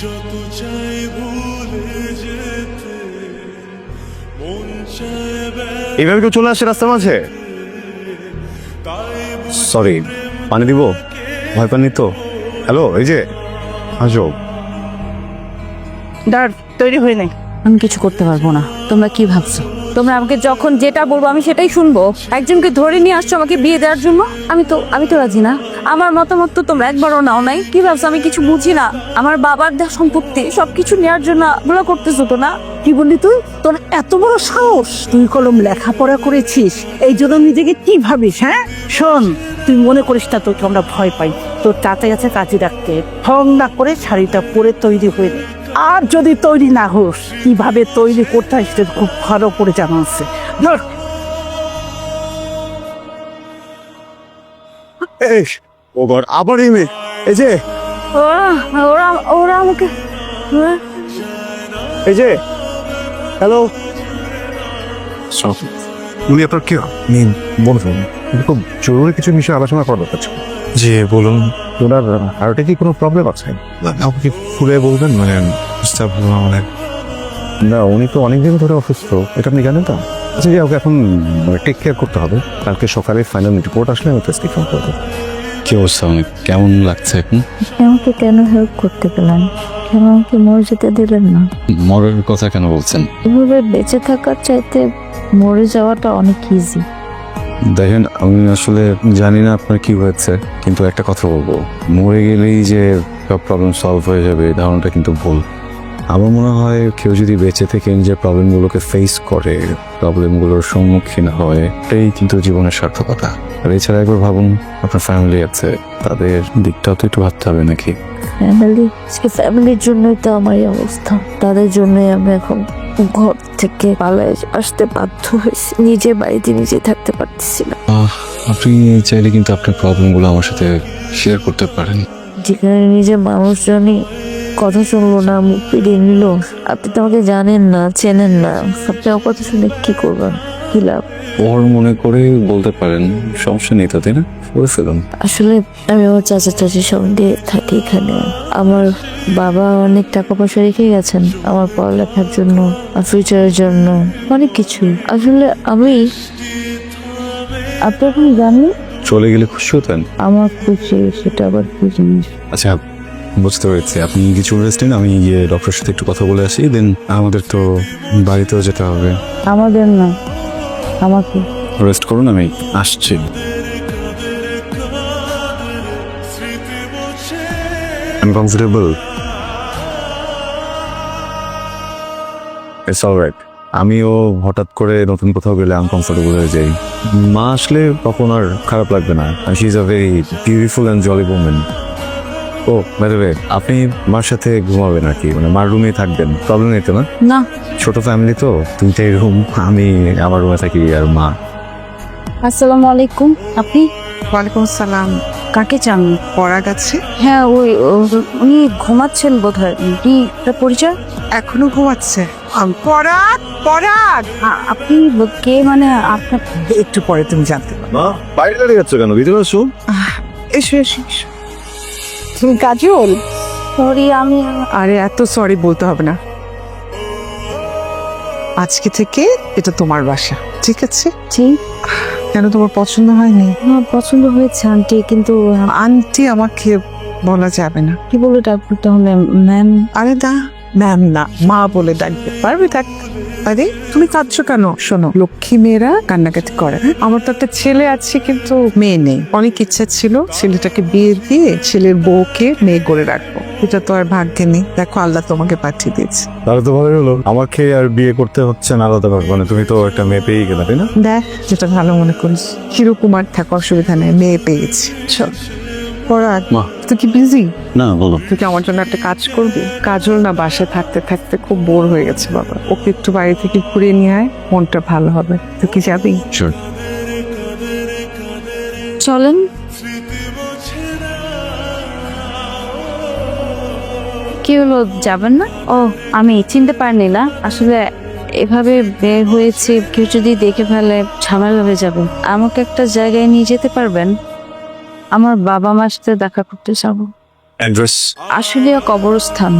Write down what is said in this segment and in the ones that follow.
যত চাই ভুলে যেতে মন ব্যথা এইভাবে কেউ চলে আসে রাস্তার মাঝে? সরি পানি দিব? ভয় পাননি তো? হ্যালো এই যে আসো। ডার তৈরি হয়ে নাই। আমি কিছু করতে পারব না। তোমরা কি ভাবছ? তোমরা আমাকে যখন যেটা বলব আমি সেটাই শুনব। একজনকে ধরে নিয়ে আসছো আমাকে বিয়ে দেওয়ার জন্য? আমি তো আমি তো রাজি না। আমার মতামত তো তোমরা একবারও নাও নাই। কি ভাবছ? আমি কিছু বুঝি না। আমার বাবার দেওয়া সম্পত্তি সবকিছু নেওয়ার জন্য এগুলো করতেছো তো না? কি বললি তুই? তোর এত বড় সাহস। তুই কলম লেখাপড়া করেছিস। এই জন্য নিজেকে কি ভাবিস হ্যাঁ? শোন তুই মনে করিস না তোকে আমরা ভয় পাই। তোর তাতে গেছে কাজে রাখতে ঠং না করে শাড়িটা পরে তৈরি হয়ে নে। আর যদি তৈরি না হোস কীভাবে তৈরি করতে হয় সেটা খুব ভালো করে জানা আছে। ধর। ও গড আবার এই মেয়ে। এই যে। ওরা ওরা ওরা আমাকে হ্যাঁ? এই যে। হ্যালো উনি আপনার কে? নিন বলুন খুব জরুরি কিছু বিষয়ে আলোচনা করার দরকার ছিল। জি বলুন। ওনার হার্টে কি কোনো প্রবলেম আছে? আপনি খুলে বলবেন মানে ডিস্টার্ব হলো অনেক না উনি তো অনেকদিন ধরে অসুস্থ। এটা আপনি জানেন তো? আচ্ছা যে ওকে এখন টেক কেয়ার করতে হবে। কালকে সকালে ফাইনাল রিপোর্ট আসলে আমি প্রেসক্রিপশন করব। কি অবস্থা? অনেক কেমন লাগছে এখন? আমাকে কেন হেল্প করতে গেলেন? কেন আমাকে মরে যেতে দিলেন না? মরার কথা কেন বলছেন? এভাবে বেঁচে থাকার চাইতে মরে যাওয়াটা অনেক ইজি দেখেন আমি আসলে জানি না আপনার কি হয়েছে কিন্তু একটা কথা বলব। মরে গেলেই যে সব প্রবলেম সলভ হয়ে যাবে এই ধারণাটা কিন্তু ভুল। আমার মনে হয় কেউ যদি বেঁচে থেকে নিজের প্রবলেমগুলোকে ফেস করে প্রবলেমগুলোর সম্মুখীন হয় এটাই কিন্তু জীবনের সার্থকতা। আর এছাড়া একবার ভাবুন আপনার ফ্যামিলি আছে তাদের দিকটাও তো একটু ভাবতে হবে নাকি? ফ্যামিলি সে ফ্যামিলির জন্যই তো আমার এই অবস্থা। তাদের জন্যই আমি এখন ঘর থেকে পালায় আসতে বাধ্য হয়েছি। নিজে বাড়িতে নিজে থাকতে পারতেছি না। আপনি চাইলে কিন্তু আপনার প্রবলেমগুলো আমার সাথে শেয়ার করতে পারেন। যেখানে নিজের মানুষজনই কথা শুনলো না মুখ ফিরিয়ে নিল। আপনি তো আমাকে জানেন না চেনেন না। আপনি আমার কথা শুনে কি করবেন? কি লাভ? ওর মনে করে বলতে পারেন সমস্যা নেই তাতে না? বলে ফেলুন। আসলে আমি আমার চাচা চাচির সঙ্গে থাকি এখানে। আমার বাবা অনেক টাকা পয়সা রেখে গেছেন আমার পড়ালেখার জন্য ফিউচারের জন্য। অনেক কিছু। আসলে আমি আপনি এখন জানেন চলে গেলে খুশি হতেন? আমার খুশি সেটা আবার খুশি আচ্ছা বুঝতে পেরেছি। আপনি কিছু রেস্ট আমি গিয়ে ডক্টরের সাথে একটু কথা বলে আসি দেন আমাদের তো বাড়িতেও যেতে হবে। আমাদের না আমাকে। রেস্ট করুন আমি আসছি। আনকমফোর্টেবল ইটস অলরাইট আমিও হঠাৎ করে নতুন কোথাও গেলে আনকমফোর্টেবল হয়ে যাই। মা আসলে তখন আর খারাপ লাগবে না। She is a very beautiful and jolly women ও বাইরে আপনি মার সাথে ঘুমাবেন আর কি মানে মার রুমেই থাকবেন। প্রবলেম নেই তো না? না। ছোট ফ্যামিলি তো দুইটাই রুম আমি আমার রুমে থাকি আর মা। আসসালামু আলাইকুম। আপনি? ওয়ালাইকুম আসসালাম। কাকে চান? পড়া গেছে হ্যাঁ ওই উনি ঘুমাচ্ছেন বোধ হয় কি আপনার পরিচয়? এখনও ঘুমাচ্ছে। পরাগ! পরাগ! আপনি কে? মানে আপনার একটু পরে তুমি জানতে পারবে মা বাইরে দাঁড়িয়ে যাচ্ছ কেন? ভিতরে আসো এসো এসো এসো। কাজল? সরি আমি আরে এত সরি বলতে হবে না। আজকে থেকে এটা তোমার বাসা ঠিক আছে? ঠিক কেন তোমার পছন্দ হয়নি? আমার পছন্দ হয়েছে আন্টি কিন্তু আন্টি আমাকে বলা যাবে না। কি বলে ডাকবো হবে ম্যাম আরে না। ম্যাম না মা বলে ডাকবে। পারবে ডাক আরে তুমি কাঁদছো কেন? শোনো লক্ষ্মী মেয়েরা কান্নাকাটি করে? আমার তো একটা ছেলে আছে কিন্তু মেয়ে নেই। অনেক ইচ্ছা ছিল ছেলেটাকে বিয়ে দিয়ে ছেলের বউকে মেয়ে করে রাখব। এটা তো আর ভাগ্যে নেই। দেখো আল্লাহ তোমাকে পাঠিয়ে দিয়েছে। তাহলে তো ভালোই হলো। আমাকে আর বিয়ে করতে হচ্ছে না আলাদা ভাবে। মানে তুমি তো একটা মেয়ে পেয়ে গেলে তাই না? দেখ যেটা ভালো মনে করিস। চিরকুমার থাকা অসুবিধা নেই। মেয়ে পেয়েছি। চল। পরাগ তুই কি বিজি না বলো। তুই কি আমার জন্য একটা কাজ করবি? কাজল না বাসে থাকতে থাকতে খুব বোর হয়ে গেছে বাবা। ওকে একটু বাড়ি থেকে ঘুরে নিয়ে আয় মনটা ভালো হবে। তুই কি যাবি? চলেন। কি হলো যাবেন না? ও আমি চিনতে পারিনি না আসলে এভাবে বের হয়েছে কেউ যদি দেখে ফেলে ঝামেলা হয়ে যাবে। আমাকে একটা জায়গায় নিয়ে যেতে পারবেন? আমার বাবা মার সাথে দেখা করতে যাব। অ্যাড্রেস? আসলে কবরস্থান।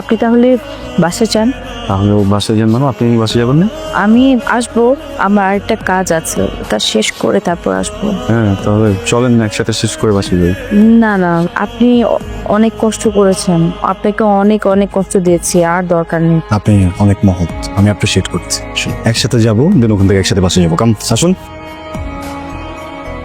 আপনি তাহলে বাসা চান? তাহলে ও বাসায় যান মানে আপনি বাসায় যাবেন না? আমি আসব আমার একটা কাজ আছে তা শেষ করে তারপর আসব। হ্যাঁ তাহলে চলেন না একসাথে শেষ করে বাসায় যাই। না না আপনি অ- অনেক কষ্ট করেছেন আপনাকে অনেক অনেক কষ্ট দিয়েছি আর দরকার নেই। আপনি অনেক মহৎ আমি অ্যাপ্রিসিয়েট করছি। একসাথে যাব দেন ওখান থেকে একসাথে বাসে যাব। কাম আসুন।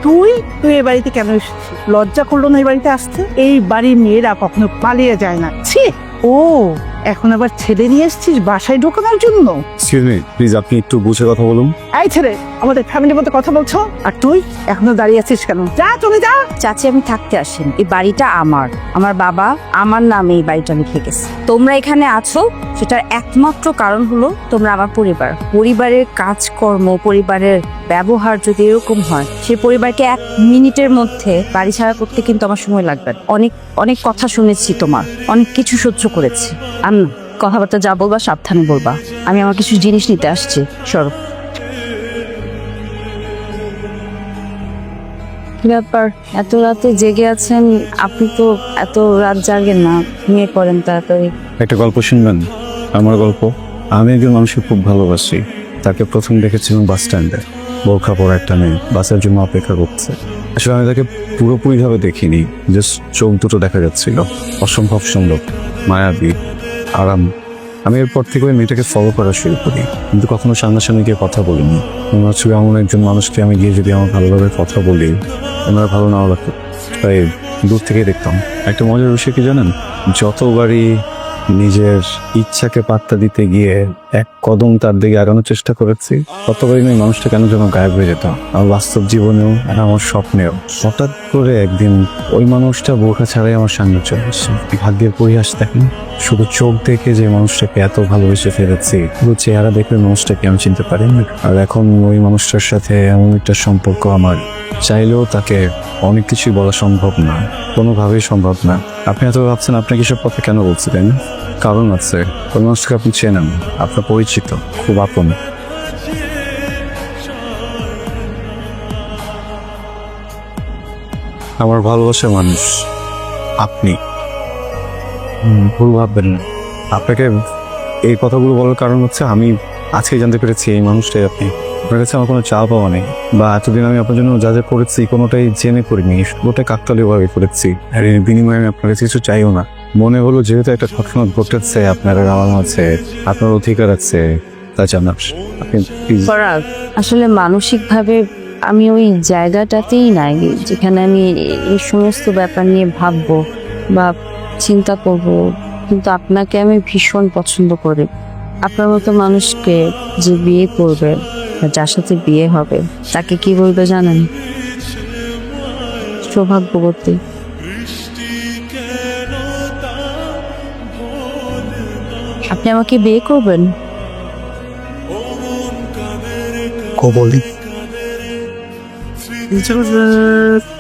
তুই তুই এই বাড়িতে কেন এসেছিস? লজ্জা করল না এই বাড়িতে আসতে? এই বাড়ির মেয়েরা কখনো পালিয়ে যায় না। ছি! ও! এখন আবার ছেলে নিয়ে এসেছিস? বাসায় ঢোকানোর জন্য? এক্সকিউজ মি প্লিজ আপনি একটু বুঝে কথা বলুন। এই ছেলে আমাদের ফ্যামিলির মধ্যে কথা বলছো? আর তুই এখনও দাঁড়িয়ে আছিস কেন? যা চলে যা। চাচি আমি থাকতে আসেন। এই বাড়িটা আমার। আমার বাবা আমার নামে এই বাড়িটা লিখে গেছে। তোমরা এখানে আছো সেটার একমাত্র কারণ হলো তোমরা আমার পরিবার। পরিবারের কাজকর্ম পরিবারের ব্যবহার যদি এরকম হয় সেই পরিবারকে এক মিনিটের মধ্যে বাড়ি ছাড়া করতে কিন্তু আমার সময় লাগবে। অনেক অনেক কথা শুনেছি তোমার। অনেক কিছু সহ্য করেছি। না, কথাবার্তা যা বলবা সাবধানে বলবা। আমি আমার কিছু জিনিস নিতে আসছি। সরব ব্যাপার? এত রাতে জেগে আছেন, আপনি তো এত রাত জাগেন না, নিয়ে করেন তাড়াতাড়ি। একটা গল্প শুনবেন? আমার গল্প? আমি একজন মানুষকে খুব ভালোবাসি। তাকে প্রথম দেখেছিলাম বাস স্ট্যান্ডে। বোরখা পরা একটা মেয়ে বাসের জন্য অপেক্ষা করছে। আসলে আমি তাকে পুরোপুরিভাবে দেখিনি জাস্ট চোখ দুটো দেখা যাচ্ছিল। অসম্ভব সুন্দর, মায়াবী, আরাম। আমি এরপর থেকে ওই মেয়েটাকে ফলো করা শুরু করি, কিন্তু কখনো সামনাসামনি গিয়ে কথা বলিনি। ছবি এমন একজন মানুষকে আমি গিয়ে যদি আমার ভালোভাবে কথা বলি ওনারা ভালো নাও লাগতো তাই দূর থেকে দেখতাম। একটা মজার বিষয় কি জানেন? যতবারই নিজের ইচ্ছাকে পাত্তা দিতে গিয়ে এক কদম তার দিকে আগানোর চেষ্টা করেছি। ততবারই ওই মানুষটা কেন যেন গায়েব হয়ে যেত আমার বাস্তব জীবনেও আর আমার স্বপ্নেও। হঠাৎ করে একদিন ওই মানুষটা বোরখা ছাড়াই আমার সামনে চলে আসছে ভাগ্যের পরিহাস দেখেন, শুধু চোখ দেখে যে মানুষটাকে এত ভালোবেসে ফেলেছি, পুরো চেহারা দেখে মানুষটাকে আমি চিনতে পারিনি। আর এখন ওই মানুষটার সাথে এমন একটা সম্পর্ক আমার। চাইলেও তাকে অনেক কিছুই বলা সম্ভব না, কোনোভাবেই সম্ভব না। আপনি এত ভাবছেন আপনাকে সব কথা কেন বলছিলেন কারণ আছে, ওই মানুষকে আপনি চেনেন, আপনার পরিচিত খুব আপন। আমার ভালোবাসে মানুষ আপনি। ভুল ভাববেন না। আপনাকে এই কথাগুলো বলার কারণ হচ্ছে আমি আজকে জানতে পেরেছি এই মানুষটাই আপনি। আপনার কাছে আমার কোনো চা পাওয়া নেই। বা এতদিন আমি আপনার জন্য যা যা করেছি, কোনোটাই জেনে করিনি। পুরোটাই কাকতালীয়ভাবে করেছি। আর এর বিনিময়ে আমি আপনার কাছে কিছু চাইও না। মনে হলো যেহেতু একটা ঘটনা ঘটেছে, আপনার আর আমার মাঝে, আপনার অধিকার আছে। তা জানার আপনি আসলে মানসিকভাবে আমি ওই জায়গাটাতেই নাই, যেখানে আমি এই সমস্ত ব্যাপার নিয়ে ভাববো বা চিন্তা করব। কিন্তু আপনাকে আমি ভীষণ পছন্দ করি। আপনার মতো মানুষকে যে বিয়ে করবে যার সাথে বিয়ে হবে তাকে কি বলবে জানেন? সৌভাগ্যবতী। আপনি আমাকে বিয়ে করবেন? কবলি। ইচ্ছা করছে